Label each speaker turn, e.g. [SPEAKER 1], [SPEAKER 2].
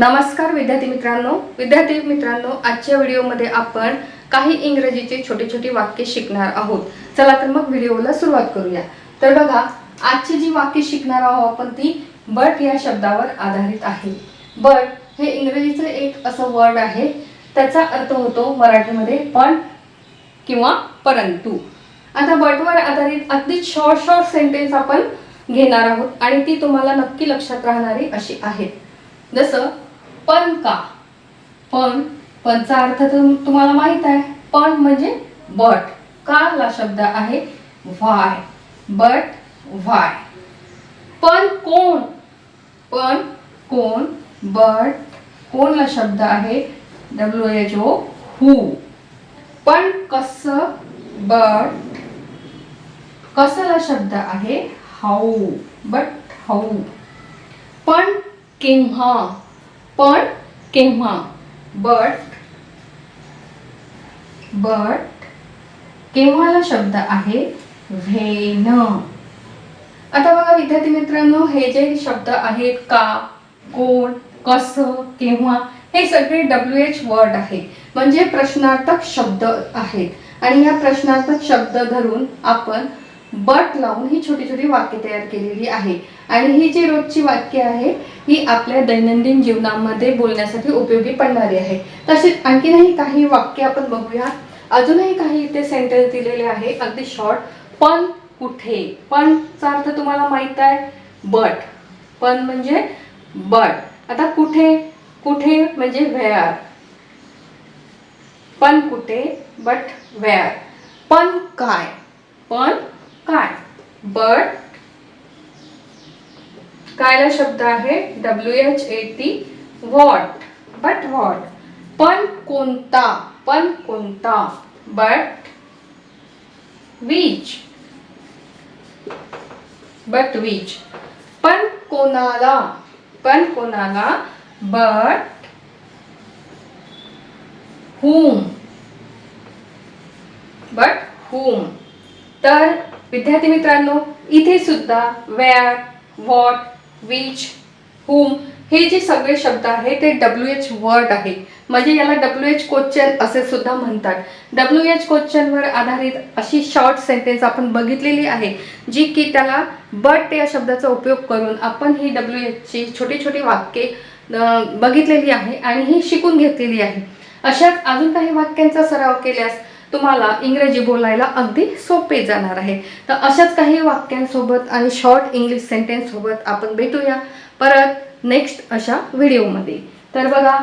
[SPEAKER 1] नमस्कार विद्यार्थी मित्रांनो. विद्यार्थी मित्रांनो आजच्या व्हिडिओमध्ये आपण काही इंग्रजीचे छोटे छोटे वाक्य शिकणार आहोत. चला तर मग व्हिडिओला सुरुवात करूया. तर बघा आजची जी वाक्य शिकणार आहोत आपण ती बट या शब्दावर आधारित आहे. बट हे इंग्रजीचं एक असं वर्ड आहे. त्याचा अर्थ होतो मराठीमध्ये पण किंवा परंतु. आता बटवर आधारित अगदी शॉर्ट शॉर्ट सेंटेन्स आपण घेणार आहोत आणि ती तुम्हाला नक्की लक्षात राहणारी अशी आहेत जसं पण का? पण पणचा अर्थ तर तुम्हाला माहीत आहे. पण म्हणजे बट का ला शब्द आहे व्हाय बट व्हाय पण कोण? पण कोण? बट कोणला शब्द आहे? डब्ल्यू एच ओ हू पण कस? बट कसला शब्द आहे? हाऊ बट हाऊ पण केव्हा? पण केव्हा? बट बट केव्हाला शब्द आहे? व्हेन. आता बघा विद्यार्थी मित्रांनो हे जे शब्द आहेत का कोण कसं केव्हा हे सगळे डब्ल्यू एच वर्ड आहे. म्हणजे प्रश्नार्थक शब्द आहेत. आणि या प्रश्नार्थक शब्द धरून आपण बट लावून ही छोटी छोटी वाक्य तयार केलेली आहे. आणि ही जी रोजची वाक्य आहे ही आपल्या दैनंदिन जीवनामध्ये बोलण्यासाठी उपयोगी पडणारी आहे. तसेच आणखीनही काही वाक्य आपण बघूया. अजूनही काही इथे सेंटेन्स दिलेले आहे. अगदी शॉर्ट पण कुठे? पणचा अर्थ तुम्हाला माहीत आहे. बट पण म्हणजे बट आता कुठे? कुठे म्हणजे व्हेअर पण कुठे? बट व्हेअर पण काय? पण काय? बट कायला शब्द आहे W H A T what but what पण कोणता पण कोणता? बट वीच बट वीच पण कोणाला? पण कोणाला? बट हुम बट हुम तर विद्यार्थी मित्रांनो इथे सुद्धा वेअर व्हॉट विच हुम हे जे सगळे शब्द आहेत ते डब्ल्यू एच वर्ड आहे. म्हणजे याला डब्ल्यू एच क्वेश्चन असे सुद्धा म्हणतात. डब्ल्यू एच क्वेश्चनवर आधारित अशी शॉर्ट सेंटेन्स आपण बघितलेली आहे जी की त्याला बट या शब्दाचा उपयोग करून आपण ही डब्ल्यू एचची छोटी छोटी वाक्ये बघितलेली आहे आणि ही शिकून घेतलेली आहे. अशाच अजून काही वाक्यांचा सराव केल्यास तुम्हाला इंग्रजी बोलायला अगदी सोपे जाणार आहे. तर अशाच काही वाक्यांसोबत आणि शॉर्ट इंग्लिश सेंटेन्ससोबत आपण भेटूया. परत नेक्स्ट अशा व्हिडिओमध्ये तर बघा